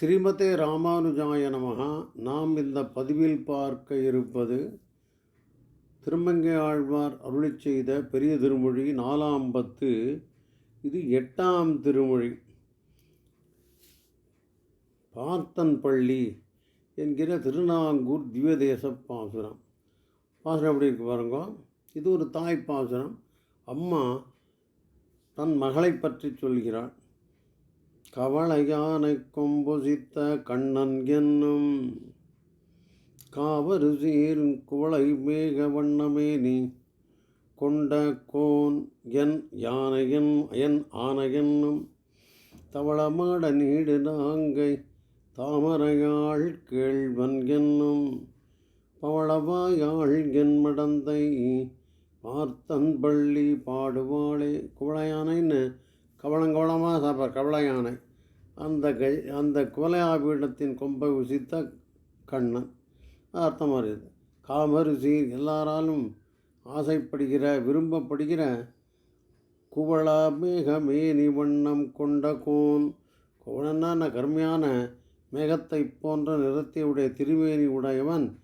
ஸ்ரீமதே ராமானுஜாய நமகா நாம் இந்த பதிவில் பார்க்க இருப்பது திருமங்கை ஆழ்வார் அருளி செய்த பெரிய திருமொழி நாலாம் பத்து. இது எட்டாம் திருமொழி. பார்த்தன் பள்ளி என்கிற திருநாங்கூர் திவ்யதேச பாசுரம். பாசுரம் எப்படி இருக்கு பாருங்க? இது ஒரு தாய் பாசுரம். அம்மா தன் மகளை பற்றி சொல்கிறாள். கவளையானை கொம்புசித்த கண்ணன் என்னும் காவரு சீர் குவளை மேக வண்ணமேனி கொண்ட கோன் என் யானையன் என் ஆனையன்னும் தவளமாட நீடு நாங்கை தாமரையாள் கேள்வன் என்னும் பவளவாயாள் என் மடந்தை பார்த்தன் பள்ளி பாடுவாளே குவளையானைன்னு கவளங்கவளமாக சாப்பிட்ற கவள யானை அந்த கை அந்த குவலையாபீடத்தின் கொம்பை உசித்த கண்ணன். அர்த்தம் இருக்குது காமரு எல்லாராலும் ஆசைப்படுகிற விரும்பப்படுகிற குவளா மேகமேனி வண்ணம் கொண்ட கோன். குவளனான கருமையான மேகத்தை போன்ற நிறத்தையுடைய திருமேனி உடையவன்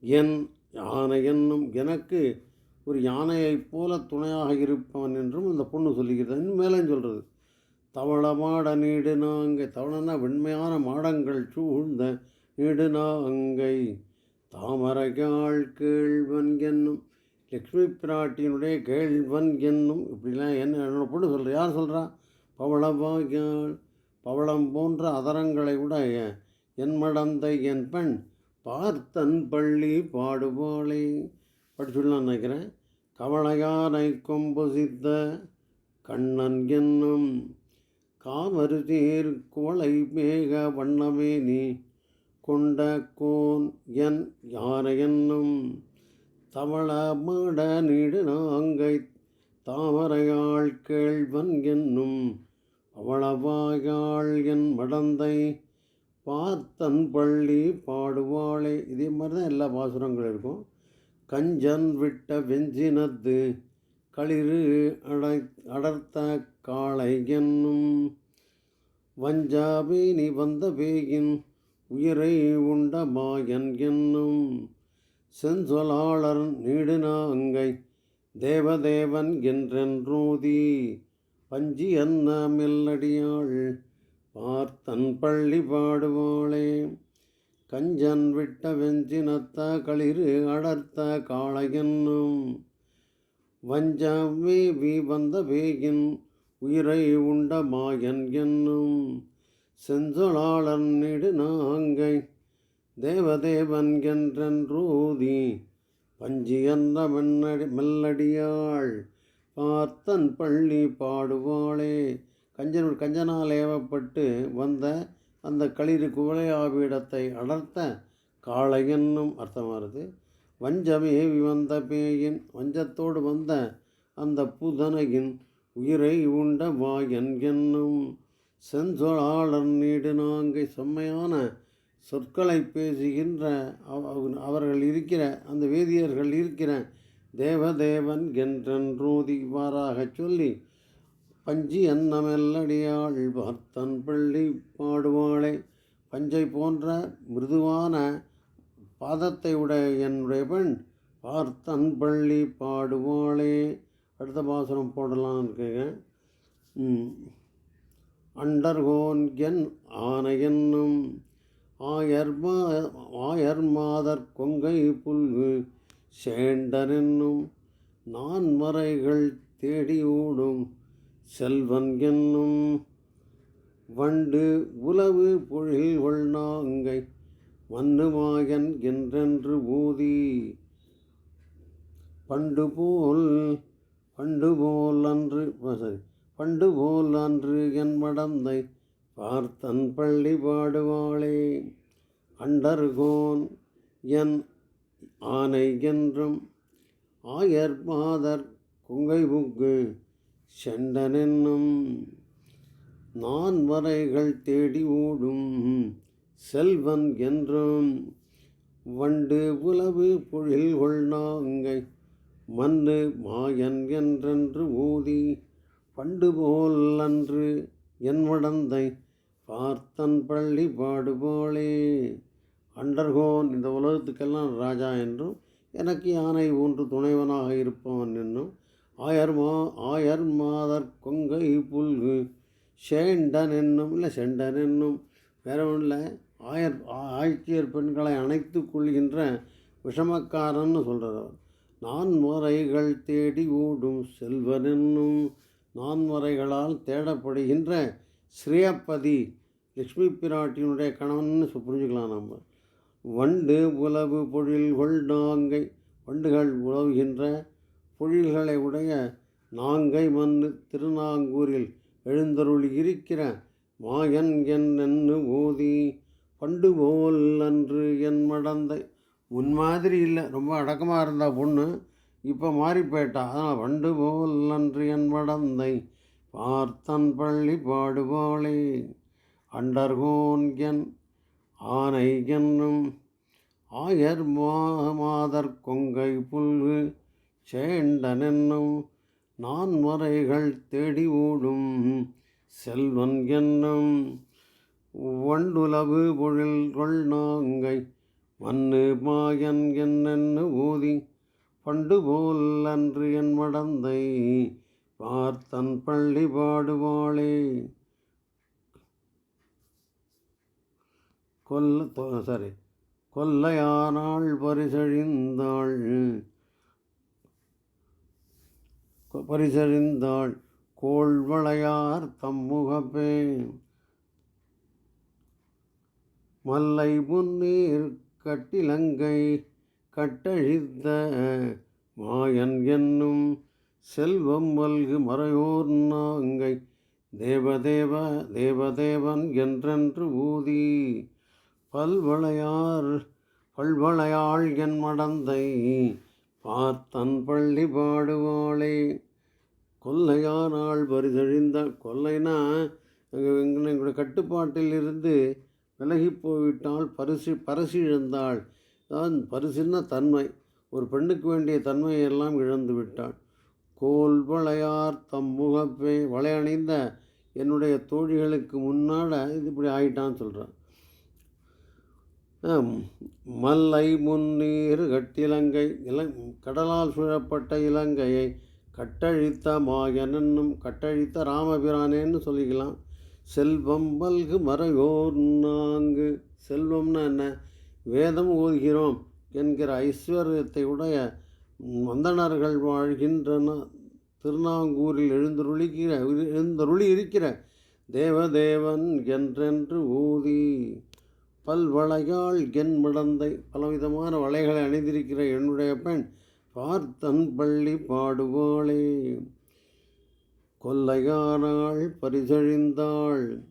என் யானை என்னும் எனக்கு ஒரு யானையைப் போல துணையாக இருப்பவன் என்றும் அந்த பொண்ணு சொல்லிக்கிறது இன்னும் மேலே சொல்கிறது. தவள மாட நீடுனா அங்கை தவளனா வெண்மையான மாடங்கள் சூழ்ந்த நீடு நாங்கை. தாமரையாள் கேள்வன் என்னும். லக்ஷ்மி பிராட்டியினுடைய கேள்வன் என்னும். இப்படிலாம் என்ன என்னோட பொண்ணு சொல்கிற யார் சொல்கிறா பவளவாயாள் பவளம் போன்ற அதரங்களை உடைய என் மடந்தை என் பெண். பார்த்தன் பள்ளி பாடுவாளே. படிச்சுடலாம் நினைக்கிறேன் கவளையானை கொம்புசித்த கண்ணன் என்னும் காவரு தேர் குவளை மேக வண்ணமே நீ கொண்ட கோன் என் யாரை என்னும் தவள மாட நீடு நாங்கை தாமரையாள் கேள்வன் என்னும் அவளவாயாள் என் மடந்தை பார்த்தன் பள்ளி பாடுவாளே. இதே மாதிரி தான் எல்லா பாசுரங்களும் இருக்கும். கஞ்சன் விட்ட வெஞ்சினது களிறு அடை அடர்த்த காளை என்னும் வஞ்சாபேனி வந்த பேயின் உயிரை உண்ட மாயன் என்னும் செஞ்சொலாளர் நீடுநாங்கை தேவதேவன் என்றென்றூதி பஞ்சி அன்ன மெல்லடியாள்? பார்த்தன் பள்ளி பாடுவாளே. கஞ்சன் விட்ட வெஞ்சினத்த களிறு அடர்த்த காளையன்னும். வஞ்சமே வி வந்த வேயின் உயிரை உண்ட மாயன் என்னும். செஞ்சொலாளன் நெடு நாங்கை தேவதேவன் என்றென்றூதி பஞ்சி என்ற மென்னடி மெல்லடியாள் பார்த்தன் பள்ளி பாடுவாளே. கஞ்சன் கஞ்சனால் ஏவப்பட்டு வந்த அந்த களிறு குவளையாவிடத்தை அடர்த்த காளையன்னும் அர்த்தம் வருது. வஞ்சமே வந்த பேயின் வஞ்சத்தோடு வந்த அந்த புதனையின் உயிரை உண்ட வாயன் என்னும் செஞ்சொலாளர் நீடு நாங்கை செம்மையான சொற்களை பேசுகின்ற அவர்கள் இருக்கிற அந்த வேதியர்கள் இருக்கிற தேவதேவன் என்றென்றூதி இவ்வாறாக சொல்லி பஞ்சி அன்னமெல்லடியாள் பார்த்தன் பள்ளி பாடுவாளே. பஞ்சை போன்ற மிருதுவான பாதத்தை உடைய என்னுடைய பெண் பார்த்தன் பள்ளி பாடுவாளே. அடுத்த பாசனம் போடலான்னு இருக்கேங்க. அண்டர்கோன் என் ஆனை என்னும் ஆயர்மா ஆயர் மாதர் கொங்கை புல்கு சேண்டனென்னும் நான் மறைகள் தேடி ஓடும் செல்வன் என்னும் வண்டு உலவு பொழில் கொள்நாங்கை மன்னுமாயன் என்றென்று ஊதி. பண்டு போல் பண்டு போல் அன்று சரி பண்டு போல் அன்று என் மடந்தை பார்த்தன் பள்ளி பாடுவாளே. அண்டர்கோன் என் ஆனை என்றும் ஆயர் மாதர் குங்கை புக்கு செண்டனென்னும் நான் வரைகள் தேடி ஓடும் செல்வன் என்றும் வண்டு உலவு பொழில் கொள்நாங்கை மண்ணு மாயன் என்றென்று ஊதி பண்டு போல் அன்று என் வடந்தை பார்த்தன் பள்ளி பாடுபோலே. அண்டர்கோன் இந்த உலகத்துக்கெல்லாம் ராஜா என்றும் எனக்கு யானை ஒன்று துணைவனாக இருப்பவன் என்னும் ஆயர் மா ஆயர் மாதர் கொங்கை புல்கு. சேண்டன் என்னும் இல்லை செண்டன் என்னும் வேற ஒன்றும் இல்லை ஆயர் ஆ- ஆட்சியர் பெண்களை அணைத்து கொள்கின்ற விஷமக்காரன்னு சொல்கிறார் அவர். நான்முறைகள் தேடி ஓடும் செல்வன் என்னும் நான்முறைகளால் தேடப்படுகின்ற ஸ்ரீயப்பதி லக்ஷ்மி பிராட்டியினுடைய கணவன்னு புரிஞ்சுக்கலாம் நம்ம. வண்டு உலவு பொழில் நாங்கை வண்டுகள் உழவுகின்ற பொழில்களை உடைய நாங்கை மண்ணு திருநாங்கூரில் எழுந்தருளி இருக்கிற மாயன் என்னென்னு ஓதி பண்டு போல் அன்று என் மடந்தை. முன் மாதிரி இல்லை ரொம்ப அடக்கமாக இருந்தா பொண்ணு. இப்போ மாறி போயிட்டா அதனால் வண்டு போல் அன்று என் மடந்தை பார்த்தன் பள்ளி பாடுபோலே. அண்டர்கோன் என் ஆனை என்னும் ஆயர் மாதர் கொங்கை புல்கு சேண்டனென்னும் நான் மறைகள் தேடி ஓடும் செல்வன் என்னும் வண்டுலவு பொழில் கொள்நாங்கை மண்ணு மாயன் என்னென்னு ஊதி பண்டு போல் அன்று என் மடந்தை பார்த்தன் பள்ளி பாடுவாளே. கொல்ல சாரி கொல்லையானாள் பரிசழிந்தாள் பரிசறிந்தாள் கோள்வளையார் தம்முகப்பே. மல்லை முன்னீர் கட்டிலங்கை கட்டழித்த மாயன் என்னும் செல்வம் மல்கு மறையோர் நாங்கை தேவதேவ தேவதேவன் என்றென்று ஊதி. பல்வளையார் பல்வளையாள் என் மடந்தை பார்த்தன் பள்ளி பாடுவாளே. கொல்லையானால் பரிசழிந்த கொல்லைனா எங்கள் எங்களுடைய கட்டுப்பாட்டில் இருந்து விலகி போய்விட்டால் பரிசு பரிசு இழந்தாள். தான் பரிசுன்னா தன்மை. ஒரு பெண்ணுக்கு வேண்டிய தன்மையை எல்லாம் இழந்து விட்டாள் கோல் வளையார் தம் முகப்பே வளையணிந்த என்னுடைய தோழிகளுக்கு முன்னால் இது இப்படி ஆயிட்டான்னு சொல்கிறான் மல்லை முன்னீர் கட்டிலங்கை இல கடலால் சூழப்பட்ட இலங்கையை கட்டழித்த மாயனன்னும் கட்டழித்த ராமபிரானேன்னு சொல்லிக்கலாம். செல்வம் பல்கு மறையோர் நான்கு. செல்வம்னா என்ன? வேதம் ஓதுகிறோம் என்கிற ஐஸ்வர்யத்தை உடைய வந்தனர்கள் வாழ்கின்றன. திருநாங்கூரில் எழுந்தருளிக்கிற எழுந்தருளி இருக்கிற தேவதேவன் என்றென்று ஊதி பல்வளையால் என் மடந்தை பலவிதமான வளைகளை அணிந்திருக்கிற என்னுடைய பெண் பார்த்தன் பள்ளி பாடுவாளே. கொல்லையாராள் பரிசழிந்தாள்.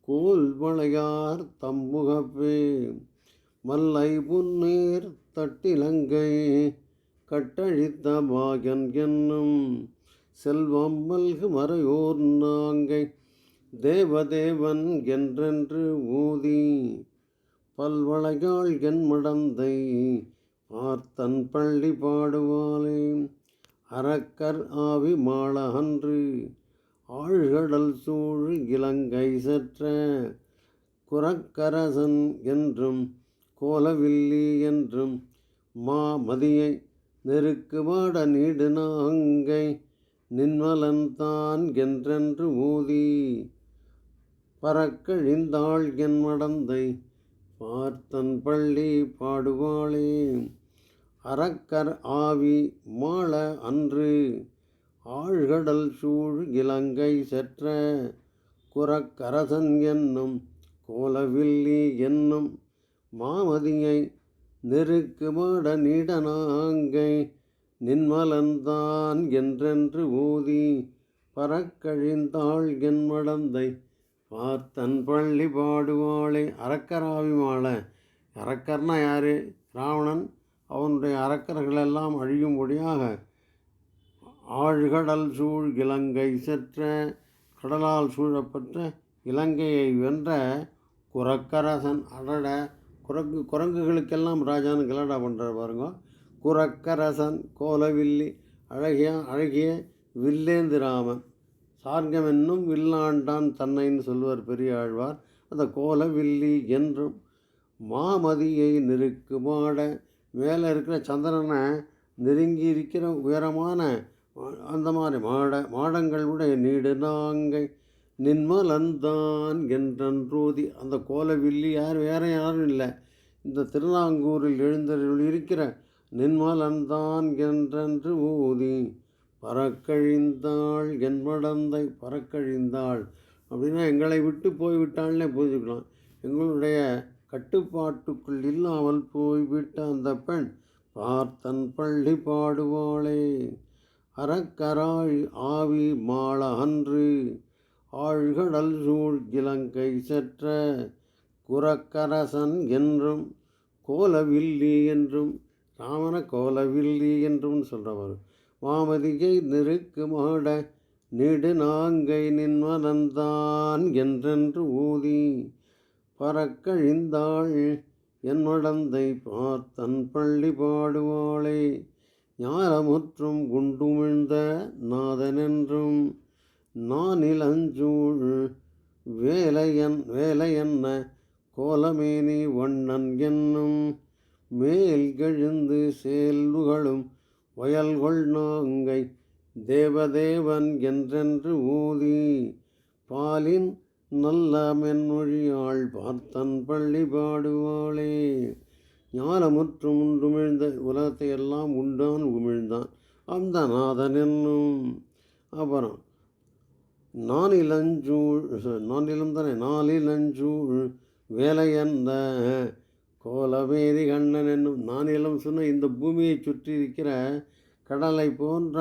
கோல் வளையார் தம்முகப்பே. மல்லை புன்னீர் தட்டிலங்கை கட்டழித்த பாகன் என்னும் செல்வம் மல்கு மறையோர் நாங்கை. தேவதேவன் என்றென்று ஊதி பல்வளையாள் என் மடந்தை ஆர்த்தன் பள்ளி பாடுவாளே. அரக்கர் ஆவி மாளகன்று ஆழ்கடல் சூழ் இலங்கை சற்ற. குரக்கரசன் என்றும் கோலவில்லி என்றும் மாமதியை நெருக்குமாட நீடு நாங்கை நின்மலன் தான் என்றென்று ஊதி. பறக்கழிந்தாள் என் மடந்தை பார்த்தன் பள்ளி பாடுவாளே. அரக்கர் ஆவி மாள அன்று. ஆழ்கடல் சூழ் இலங்கை செற்ற குரக்கரசன் என்னும் கோலவில்லி என்னும் மாமதியை நெருக்குமட நீடனாங்கை நின்மலன்தான் என்றென்று ஊதி பறக்கழிந்தாள் என் மடந்தை. பார்த்தன் பள்ளி பாடுவாளே அரக்கராவி மாலை அரக்கர்னா யாரு? ராவணன். அவனுடைய அரக்கர்களெல்லாம் அழியும்படியாக ஆழ்கடல் சூழ் இலங்கை செற்ற கடலால் சூழப்பட்ட இலங்கையை வென்ற குரக்கரசன் அடட குரங்கு குரங்குகளுக்கெல்லாம் ராஜான்னு கிளடா பண்ணுற பாருங்க. குரக்கரசன் கோலவில்லி அழகிய அழகிய வில்லேந்திராமன். சார்கம் என்னும் வில்லாண்டான் தன்னைன்னு சொல்லுவார் பெரிய ஆழ்வார் அந்த கோல வில்லி என்றும் மாமதியை நெருக்குமாட மேலே இருக்கிற சந்திரனை நெருங்கி இருக்கிற உயரமான அந்த மாதிரி மாட மாடங்களுடைய நீடு நாங்கை நின்மலந்தான் என்றன்றோதி அந்த கோலவில்லி யார் வேற யாரும் இல்லை. இந்த திருநாங்கூரில் எழுந்தருள் இருக்கிற நின்மலந்தான் என்றன்று ஊதி பறக்கழிந்தாள் என்மடந்தை பறக்கழிந்தாள் அப்படின்னா எங்களை விட்டு போய்விட்டாள்னே புரிஞ்சுக்கலாம். எங்களுடைய கட்டுப்பாட்டுக்குள் இல்லாமல் போய்விட்ட அந்த பெண் பார்த்தன் பள்ளி பாடுவாளே. அறக்கராய் ஆவி மாள அன்று ஆழ்கடல் சூழ் இலங்கை செற்ற குரக்கரசன் என்றும் கோலவில்லி என்றும் ராமன கோலவில்லி என்றும் சொல்கிறவர் மாமதியை நெருக்கு மாட நெடு நாங்கை நின்மனந்தான் என்றென்று ஊதி பறக்கழிந்தாள். என் மடந்தை பார்த்தன் பள்ளி பாடுவாளே. ஞானமுற்றும் குண்டுமிழ்ந்த நாதனென்றும் நானில் அஞ்சூழ் வேலையன் வேலையன்ன கோலமேனி வண்ணன் என்னும் மேல் கெழுந்து சேல்வுகளும் வயல்கொள் நாங்கை தேவதேவன் என்றென்று ஊதி பாலின் நல்ல மென்மொழியாள் பார்த்தன் பள்ளி பாடுவாளே. ஞானமுற்றும் உண்டுமிழ்ந்த உலகத்தை எல்லாம் உண்டான் உமிழ்ந்தான் அந்த நாதன் என்னும். அப்புறம் நானிலஞ்சூழ் நானிலும் தானே நாலிலஞ்சூழ் வேலையந்த கோலமேரி கண்ணன் என்னும். நானிலம் சொன்ன இந்த பூமியை சுற்றி இருக்கிற கடலை போன்ற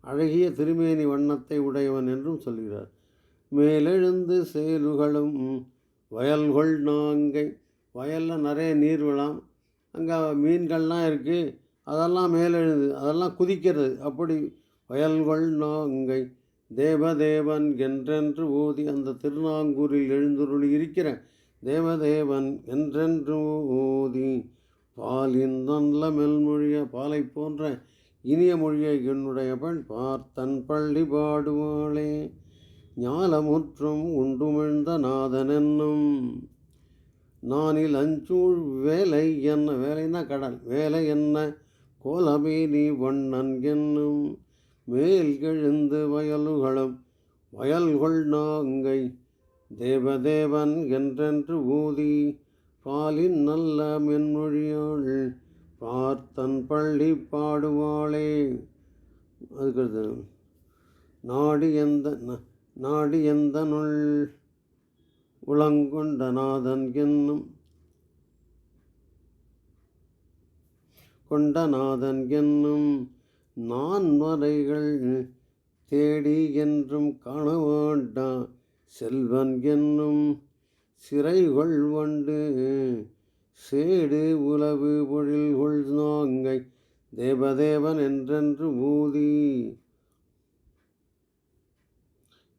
அழகிய திருமேனி வண்ணத்தை உடையவன் என்றும் சொல்கிறார். மேலெழுந்து சேலுகளும் வயல்கொள் நாங்கை. வயலில் நிறைய நீர் விழாம் அங்கே மீன்கள்லாம் இருக்குது அதெல்லாம் மேலெழுது. அதெல்லாம் குதிக்கிறது. அப்படி வயல்கொள் நாங்கை தேவதேவன் என்றென்று ஓதி அந்த திருநாங்கூரில் எழுந்துருளி இருக்கிற தேவதேவன் என்றென்று ஓதி பாலின் நல்ல மெல்மொழிய பாலை போன்ற இனிய மொழியை என்னுடைய பெண் பார்த்தன் பள்ளி பாடுவாளே. ஞாலமுற்றும் உண்டுமிழ்ந்த நாதனென்னும் நானில் அஞ்சூழ் வேலை என்ன? வேலைன்னா கடல். வேலை என்ன? கோலமேனி வண்ணன் என்னும் மேல் கெழுந்து வயலுகளும் வயல்கொள் நாங்கை தேவதேவன் என்றென்று ஊதி பாலின் நல்ல மென்மொழியாள் பார்த்தன் பள்ளி பாடுவாளே. அதுக்கு நாடு எந்த ந- நாடி எந்த நுள் உளங்கொண்ட நாதன் என்னும் கொண்டநாதன் என்னும் நான் வரைகள் தேடி என்றும் காணவாண்டா செல்வன் என்னும் சிறைகொள் வண்டு சேடு உலவு பொழில்கொள் நாங்கை தேவதேவன் என்றென்று ஊதி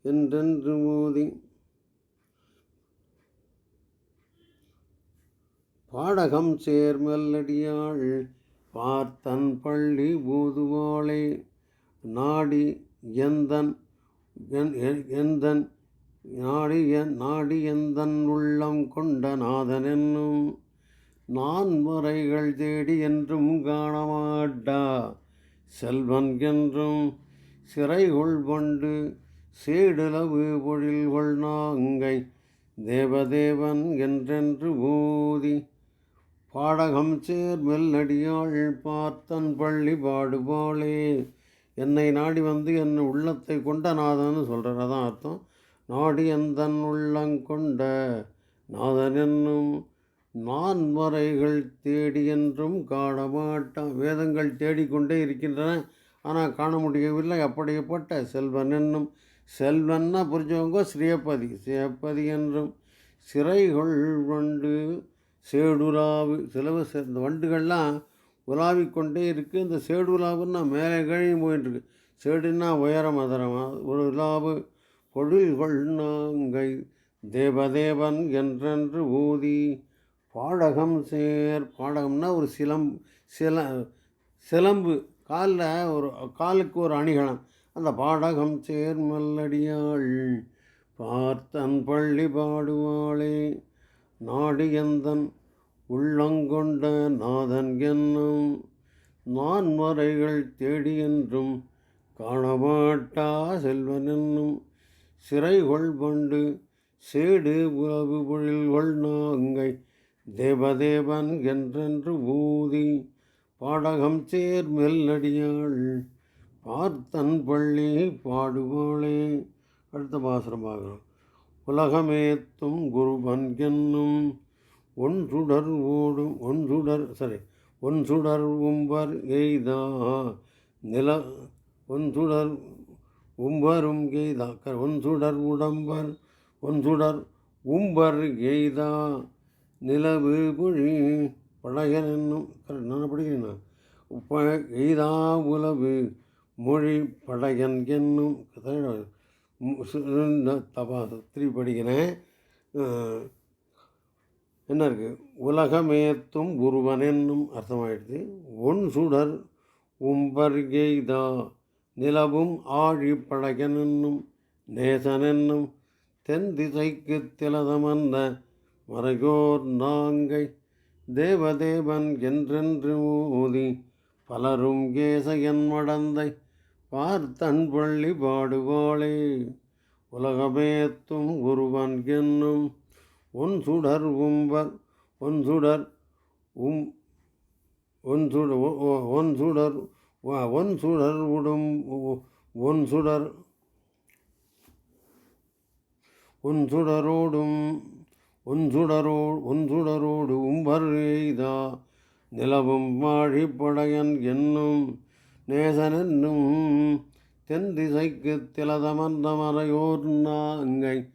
என்றென்று மோதி பாடகம் சேர்மல்லடியாள் பார்த்தன் பள்ளி ஊதுவாளே. நாடி எந்தன் என்- எந்தன் நாடி என் நாடி எந்தன் உள்ளம் கொண்ட நாதன் என்னும் நான் முறைகள் தேடி என்றும் காணமாட்டா. செல்வன் என்றும் சிறைகொள் கொண்டு சேடுலவு பொழில்கொள் நாங்கை தேவதேவன் என்றென்று ஊதி பாடகம் சேர் மெல்லடியாள் பார்த்தன் பள்ளி பாடுபாளே. என்னை நாடி வந்து என் உள்ளத்தை கொண்ட நாதன்னு சொல்கிறதான் அர்த்தம். நாடி எந்தன் உள்ளங்கொண்ட நாதன் என்னும் நான் வரைகள் தேடி என்றும் காணமாட்டான். வேதங்கள் தேடிக்கொண்டே இருக்கின்றன. ஆனால் காண முடியவில்லை. அப்படிப்பட்ட செல்வன் என்னும் செல்வன்னா புரிஞ்சவங்க ஸ்ரீயப்பதி ஸ்ரீயப்பதி என்றும் சிறைகள் வண்டு சேடுலாவு சிலவு இந்த வண்டுகள்லாம் உலாவிக் கொண்டே இருக்குது இந்த சேடுலாவுன்னா மேலே கழியும் போயிட்டுருக்கு சேடுன்னா உயரம் அதரமா ஒரு உலாவு பொழில்கொள் நாங்கை தேவதேவன் என்றென்று ஊதி பாடகம் சேர். பாடகம்னா ஒரு சிலம் சில சிலம்பு. காலில் ஒரு காலுக்கு ஒரு அணிகலம். அந்த பாடகம் சேர்மல்லடியாள் பார்த்தன் பள்ளி பாடுவாளே நாடு எந்தன் உள்ளங்கொண்ட நாதன் என்னும். நான் வரைகள் தேடி என்றும் காணமாட்டா செல்வன் என்னும். சிறைகொள் பண்டு சேடு உறவு பொழில்கொள் நாங்கை தேவதேவன் என்றென்று ஊதி. பாடகம் சேர் மெல்லடியாள். பார்த்தன் பள்ளி பாடுவாளே அடுத்த பாசுரம் பார்க்குறோம் உலகமேத்தும் குருபன் என்னும் ஒன்றுடர் ஓடும் ஒன்றுடர் சாரி ஒன்றுடர் உம்பர் எய்தா. நில ஒன்றுடர் உம்பரும் கெய்தா க- ஒன்றுடர் உடம்பர் ஒன்றுடர் உம்பர் எய்தா. நிலவு பொழி பழையன் என்னும் கரெக்ட் நான் படிக்கிறேன்னா? உப்ப எய்தா உலவு மொழி படையன் என்னும் தபா திருப்பி என்ன இருக்குது உலகமேத்தும் குருவன் என்னும் அர்த்தமாயிடுது. ஒன் சுடர் உம்பர்கெய்தா நிலவும் ஆழி படையன் என்னும் நேசன் என்னும் தென் திசைக்கு திலதமந்த மறையோர் நாங்கை தேவதேவன் என்றென்று ஊதி பலரும் கேசையன் மடந்தை பார்த்தன் பள்ளி பாடுவாளே. உலகமேத்தும் ஒருவன் என்னும் ஒன் சுடர் உம்பர் ஒன் சுடர் உம் ஒன் சுடர் ஒன் சுடர் ஒன் சுடர் உடும் ஒன் சுடர் உன் சுடரோடும் உன் சுடரோ உன் சுடரோடு உம்பர் எய்தா. நிலவும் மாழிப்படையன் என்னும் நேசனென்னும் தென் திசைக்கு திலதமர்ந்த மறையோர் நாங்கை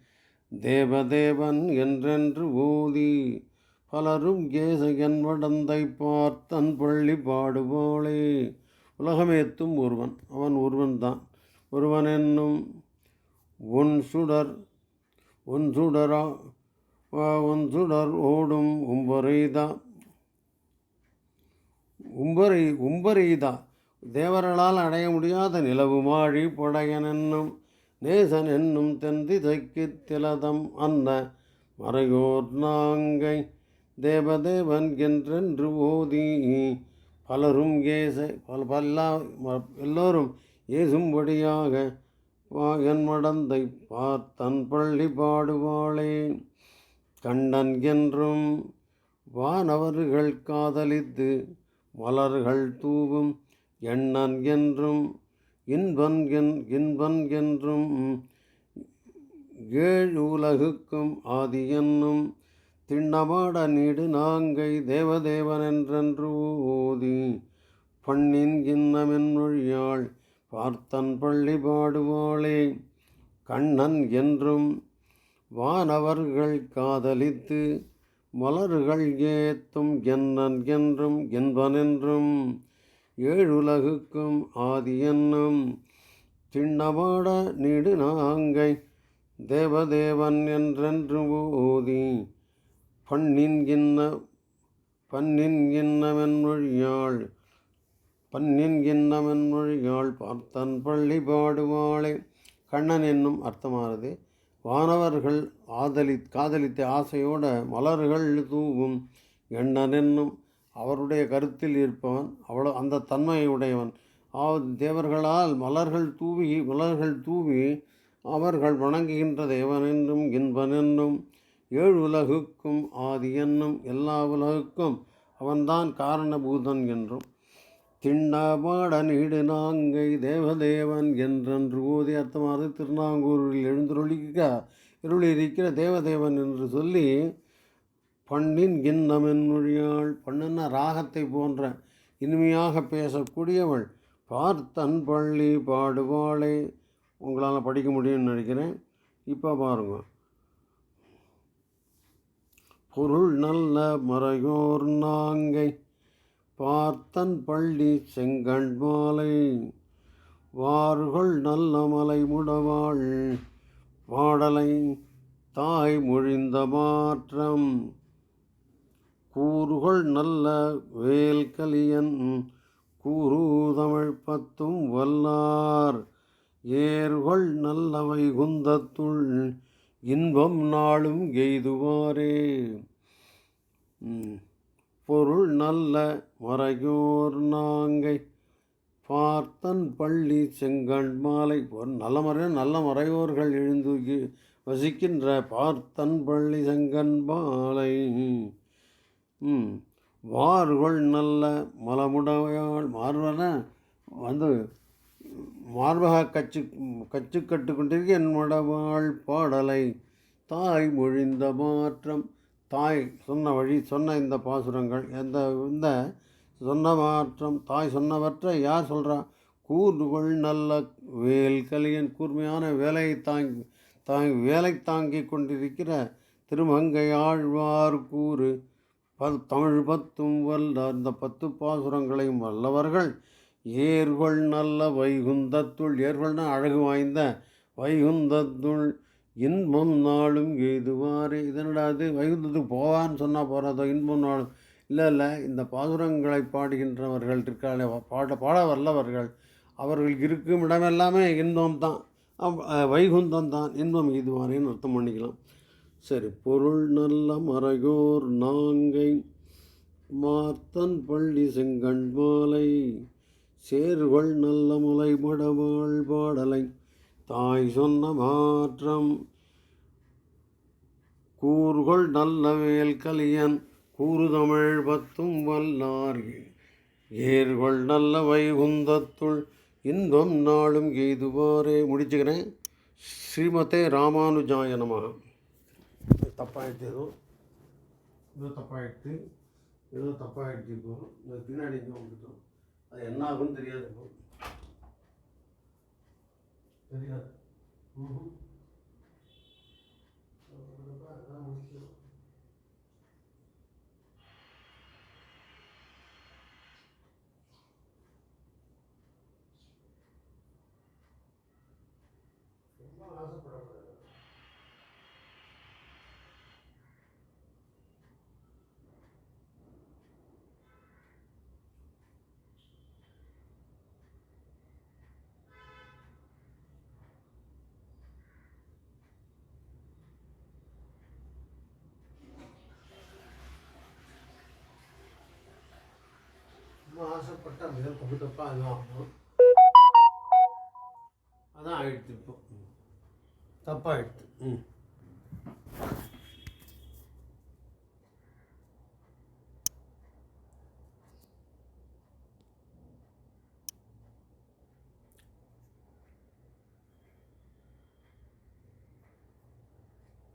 தேவதேவன் என்றென்று ஊதி பலரும் கேசகன் வடந்தை பார்த்தன் பள்ளி பாடுபோளே உலகமேத்தும் ஒருவன் அவன் ஒருவன் தான் ஒருவன் என்னும் உன் சுடர் உன் சுடரா உன் சுடர் ஓடும் உம்பரைதா உம்பரை உம்பரைதா. தேவர்களால் அடைய முடியாத நிலவு மாழி புடையன் என்னும் நேசன் என்னும் தென்திசைக்கு திலதம் அந்த மறையோர் நாங்கை தேவதேவன் என்றென்று ஓதி பலரும் ஏச பல பல்லா ம- எல்லோரும் ஏசும்படியாக வாயன் மடந்தை பார்த்தன் பள்ளி பாடுவாளே. கண்டன் என்றும் வானவர்கள் காதலித்து மலர்கள் தூவும் எண்ணன் என்றும் இன்பன் என் இன்பன் என்றும் ஏழு உலகுக்கும் ஆதி என்னும் திண்ணமாட நீடு நாங்கை தேவதேவன் என்றென்று ஓதி பண்ணின் கிண்ணமென் மொழியாள் பார்த்தன் பள்ளி பாடுவாளே கண்ணன் என்றும் வானவர்கள் காதலித்து மலர்கள் ஏத்தும் என்னன் என்றும் என்பனென்றும் ஏழுலகுக்கும் ஆதி சின்னமாட திண்ணமாட நீடு நாங்கை தேவதேவன் என்றென்று ஓதி பண்ணின் கிண்ண பன்னின் கிண்ணமென்மொழியாள் பன்னின் கிண்ணமென்மொழியாள் பார்த்தன் பள்ளி பாடுவாளே. கண்ணன் என்னும் அர்த்தமானது. வானவர்கள் ஆதலி காதலித்த ஆசையோட மலர்கள் தூவும். எண்ணன் என்னும் அவருடைய கருத்தில் இருப்பவன் அவ்வளோ அந்த தன்மையுடையவன். ஆ- தேவர்களால் மலர்கள் தூவி மலர்கள் தூவி அவர்கள் வணங்குகின்ற தேவன் என்றும் ஏழு உலகுக்கும் ஆதி என்னும் எல்லா உலகுக்கும் அவன்தான் காரணபூதன் என்றும். திண்ணபாட நீடு நாங்கை தேவதேவன் என்றென்று ஓதி அர்த்தமானது திருநாங்கூரில் எழுந்தருளிக்க இருளிருக்கிற தேவதேவன் என்று சொல்லி பண்ணின் கிண்ணமென் மொழியாள் பண்ணுன்னா ராகத்தை போன்ற இனிமையாக பேசக்கூடியவள் பார்த்தன் பள்ளி பாடுவாளே. உங்களால் படிக்க முடியும்னு நினைக்கிறேன். இப்போ பாருங்க. பொருள் நல்ல மறையோர் நாங்கை பார்த்தன் பள்ளி செங்கண் மாலை. வார்கள் நல்ல மலை முடவாள் பாடலை தாய் மொழிந்த மாற்றம். கூறுகள் நல்ல வேல் கலியன் கூறு தமிழ் பத்தும் வல்லார். ஏர்கொள் நல்லவை குந்தத்துள் இன்பம் நாளும் எய்துவாரே. பொருள் நல்ல மறையோர் நாங்கை பார்த்தன் பள்ளி செங்கண் மாலை. ஒரு நல்ல முறை நல்ல மறையோர்கள் எழுந்து வசிக்கின்ற பார்த்தன் பள்ளி செங்கன் மாலை. ம். வார்கள் நல்ல மலமுடையாள் மார்பன வந்து மார்பக கச்சு கச்சு கட்டுக்கொண்டிருக்க என் மடவாள் பாடலை தாய் மொழிந்த மாற்றம் தாய் சொன்ன வழி சொன்ன இந்த பாசுரங்கள் எந்த இந்த சொன்ன மாற்றம் தாய் சொன்னவற்றை யார் சொல்கிறா கூறுகள் நல்ல வேல் கலியன் கூர்மையான வேலையை தாங்கி தாங்கி வேலை தாங்கி கொண்டிருக்கிற திருமங்கை ஆழ்வார் கூறு தமிழ் பத்தும் வல்ல அந்த பத்து பாசுரங்களையும் வல்லவர்கள். ஏர்கொள் நல்ல வைகுந்தத்துள் ஏர்கொள்னா அழகு வாய்ந்த வைகுந்தத்துள் இன்பம் நாளும் எய்துவாரே. இதனடா அது வைகுந்தத்துக்கு போவான்னு சொன்னால் போகிறதோ இன்பம் நாளும். இல்லை இல்லை. இந்த பாசுரங்களை பாடுகின்றவர்கள் இருக்காளே. பாட பாட வல்லவர்கள். அவர்கள் இருக்கும் இடமெல்லாமே இன்பம் தான் வைகுந்தம் தான் இன்பம் எய்துவாரேன்னு அர்த்தம் பண்ணிக்கலாம். சரி பொருள் நல்ல மறையோர் நாங்கை மாத்தன் பள்ளி செங்கண் மாலை சேர்கொள் நல்ல முலை மடவாள் பாடலை தாய் சொன்ன மாற்றம். கூர்கொள் நல்ல வேல் கலியன் கூறுதமிழ் பத்தும் வல்லார். ஏர்கொள் நல்ல வைகுந்தத்துள் இன்பம் நாளும் எய்துவாரே. முடிச்சுக்கிறேன். ஸ்ரீமதே ராமானுஜாய நமகம் தப்பாகிட்டு ஏதோ ஏதோ தப்பாயிடுச்சு. ஏதோ தப்பாகிட்டு இப்போ. இந்த பின்னாடி இங்கே வந்துட்டோம். அது என்ன ஆகும்னு தெரியாது இப்போ. தெரியாது. அதான் முடிக்கணும். ரொம்ப ஆசைப்படக்கூடாது ரொம்ப ஆசைப்பட்ட அப்படிதான் தப்பு தப்பாக அதான் ஆகணும். அதான் ஆயிடுச்சு இப்போ. தப்பாயிடுச்சு ம்.